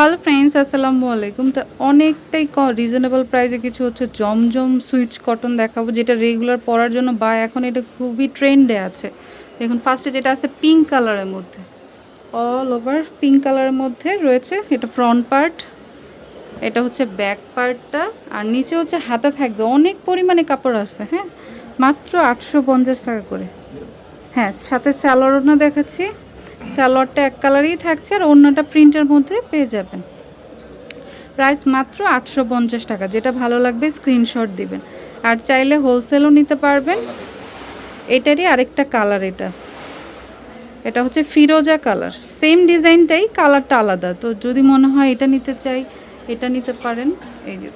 Hello friends আসসালামু আলাইকুম। তো অনেকটাই ক রিজনেবল প্রাইসে কিছু হচ্ছে জমজম সুইচ কটন দেখাবো, যেটা রেগুলার পরার জন্য বা এখন এটা খুবই ট্রেন্ডে আছে। দেখুন ফার্স্টে যেটা আছে পিঙ্ক কালারের মধ্যে। অল ওভার পিঙ্ক কালারের মধ্যে রয়েছে, এটা ফ্রন্ট পার্ট এটা হচ্ছে ব্যাক পার্টটা আর নিচে হচ্ছে হাতা থাকবে, অনেক পরিমাণে কাপড় আছে হ্যাঁ? মাত্র আটশো পঞ্চাশ টাকা করে। হ্যাঁ সাথে স্যালোয়ারও দেখাচ্ছি। স্যালোয়ারটা এক কালারই থাকছে আর অন্যটা প্রিন্টের মধ্যে পেয়ে যাবেন। প্রাইস মাত্র আটশো পঞ্চাশ টাকা। যেটা ভালো লাগবে স্ক্রিনশট দিবেন। আর চাইলে হোলসেলও নিতে পারবেন। এটারই আরেকটা কালার এটা। এটা হচ্ছে ফিরোজা কালার। সেম ডিজাইনটাই কালারটা আলাদা। তো যদি মনে হয় এটা নিতে চাই, এটা নিতে পারেন। এই যে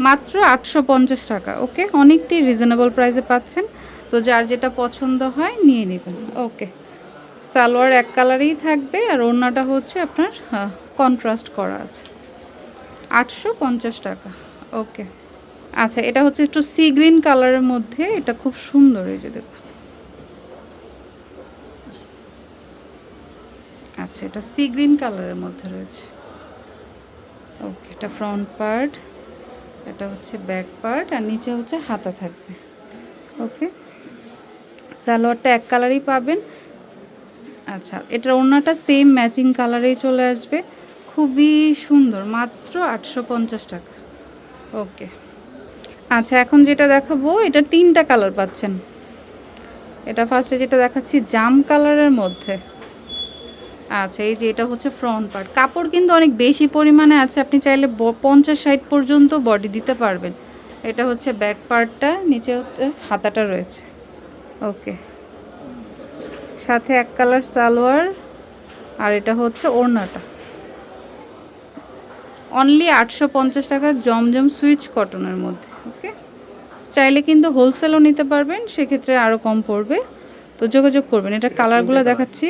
মাত্র আটশো পঞ্চাশ টাকা। ওকে? অনেকটাই রিজনেবল প্রাইসে পাচ্ছেন। তো যার যেটা পছন্দ হয় নিয়ে নেবেন। ওকে। সালোয়ার এক কালারেই থাকবে আর ওড়নাটা হচ্ছে আপনার কন্ট্রাস্ট করা আছে। আটশো পঞ্চাশ টাকা। ওকে। আচ্ছা এটা হচ্ছে একটু সি গ্রিন কালারের মধ্যে, এটা খুব সুন্দর এই যে দেখুন। আচ্ছা এটা সি গ্রিন কালারের মধ্যে রয়েছে। ওকে, এটা ফ্রন্ট পার্ট এটা হচ্ছে ব্যাক পার্ট আর নিচে হচ্ছে হাতা থাকবে। ওকে। সালোয়ারটা এক কালারই পাবেন। আচ্ছা এটার ওড়নাটা সেম ম্যাচিং কালারেই চলে আসবে। খুবই সুন্দর, মাত্র আটশো পঞ্চাশ টাকা। ওকে। আচ্ছা এখন যেটা দেখাবো, এটা তিনটা কালার পাচ্ছেন। এটা ফার্স্টে যেটা দেখাচ্ছি, জাম কালারের মধ্যে। আচ্ছা এই যে এটা হচ্ছে ফ্রন্ট পার্ট কাপড় কিন্তু অনেক বেশি পরিমাণে আছে, আপনি চাইলে পঞ্চাশ, ষাট পর্যন্ত বডি দিতে পারবেন। এটা হচ্ছে ব্যাক পার্টটা নিচে হাতাটা রয়েছে। ওকে। সাথে এক কালার সালোয়ার আর এটা হচ্ছে ওড়নাটা। অনলি আটশো পঞ্চাশ টাকা জমজম সুইচ কটনের মধ্যে ওকে? চাইলে কিন্তু হোলসেলও নিতে পারবেন সেক্ষেত্রে আরও কম পড়বে। তো যোগাযোগ করবেন এটা কালারগুলো দেখাচ্ছি।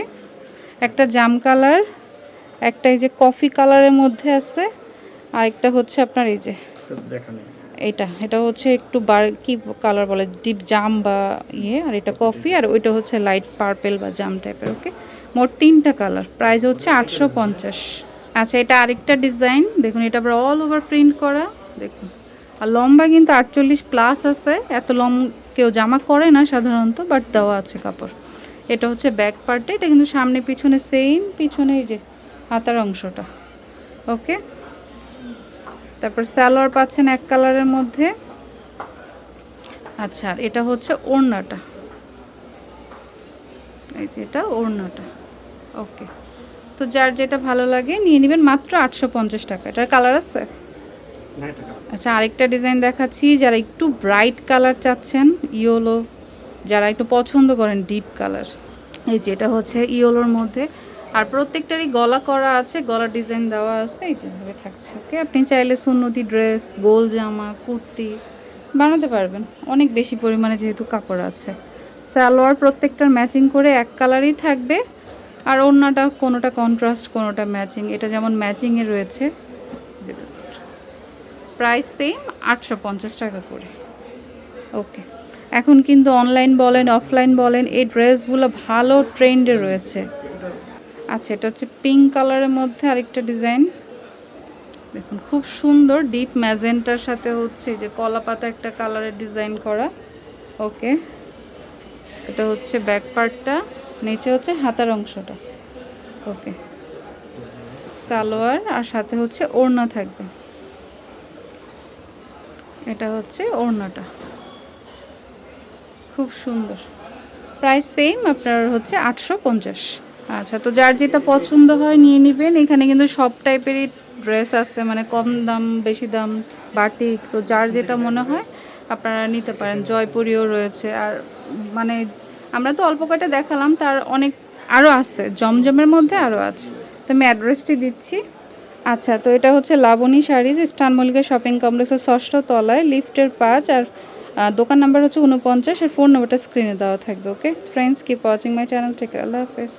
একটা জাম কালার একটা এই যে কফি কালারের মধ্যে আছে আর একটা হচ্ছে আপনার এই যে এইটা এটা হচ্ছে একটু বার কি কালার বলে ডিপ জাম বা ইয়ে আর এটা কফি আর ওইটা হচ্ছে লাইট পার্পেল বা জাম টাইপের ওকে মোট তিনটা কালার প্রাইস হচ্ছে আটশো পঞ্চাশ। আচ্ছা এটা আরেকটা ডিজাইন দেখুন এটা আবার অল ওভার প্রিন্ট করা দেখুন। আর লম্বা কিন্তু আটচল্লিশ প্লাস আছে এত লম কেউ জামা করে না সাধারণত বাট দেওয়া আছে কাপড়। এটা হচ্ছে ব্যাক পার্টে এটা কিন্তু সামনে পিছনে সেম পিছনে এই যে হাতার অংশটা ওকে তারপর সালোয়ার পাচ্ছেন এক কালারের মধ্যে। আচ্ছা আর এটা হচ্ছে ওড়নাটা। এই যে এটা ওড়নাটা। ওকে। তো যার যেটা ভালো লাগে নিয়ে নেবেন মাত্র আটশো পঞ্চাশ টাকা। এটার কালার আছে? আচ্ছা আরেকটা ডিজাইন দেখাচ্ছি। যারা একটু ব্রাইট কালার চাচ্ছেন ইয়োলো যারা একটু পছন্দ করেন ডিপ কালার এই যে এটা হচ্ছে ইয়োলোর মধ্যে। আর প্রত্যেকটারই গলা করা আছে, গলা ডিজাইন দেওয়া আছে, এই যেভাবে থাকছে ওকে আপনি চাইলে সুন্নতি ড্রেস গোল জামা, কুর্তি বানাতে পারবেন। অনেক বেশি পরিমাণে যেহেতু কাপড় আছে। সালোয়ার প্রত্যেকটার ম্যাচিং করে এক কালারই থাকবে। আর অন্যটা কোনোটা কন্ট্রাস্ট কোনোটা ম্যাচিং এটা যেমন ম্যাচিংয়ে রয়েছে প্রাইস সেম আটশো পঞ্চাশ টাকা করে। ওকে এখন কিন্তু অনলাইন বলেন অফলাইন বলেন, এই ড্রেসগুলো ভালো ট্রেন্ডে রয়েছে। আচ্ছা এটা হচ্ছে পিঙ্ক কালারের মধ্যে আরেকটা ডিজাইন দেখুন, খুব সুন্দর ডিপ ম্যাজেন্টার সাথে হচ্ছে যে কলা পাতা একটা কালারের ডিজাইন করা। ওকে এটা হচ্ছে ব্যাক পার্টটা নিচে হচ্ছে হাতার অংশটা। ওকে সালোয়ার আর সাথে হচ্ছে ওড়না থাকবে। এটা হচ্ছে ওড়নাটা। খুব সুন্দর। প্রাইস সেম আপনার হচ্ছে আটশো পঞ্চাশ। আচ্ছা তো যার যেটা পছন্দ হয় নিয়ে নেবেন। এখানে কিন্তু সব টাইপেরই ড্রেস আছে মানে কম দাম, বেশি দাম বাটিক তো যার যেটা মনে হয় আপনারা নিতে পারেন। জয়পুরিও রয়েছে। আর মানে আমরা তো অল্প কয়টা দেখালাম, তার অনেক আরও আছে। জমজমের মধ্যে আরও আছে। তো আমি অ্যাড্রেসটি দিচ্ছি। আচ্ছা তো এটা হচ্ছে লাবণী শাড়িজ স্টান শপিং কমপ্লেক্সের ষষ্ঠ তলায় লিফটের পাঁচ, আর দোকান নাম্বার হচ্ছে উনপঞ্চাশ আর ফোন নাম্বারটা স্ক্রিনে দেওয়া থাকবে okay friends keep watching my channel take আল্লাহ হাফেজ।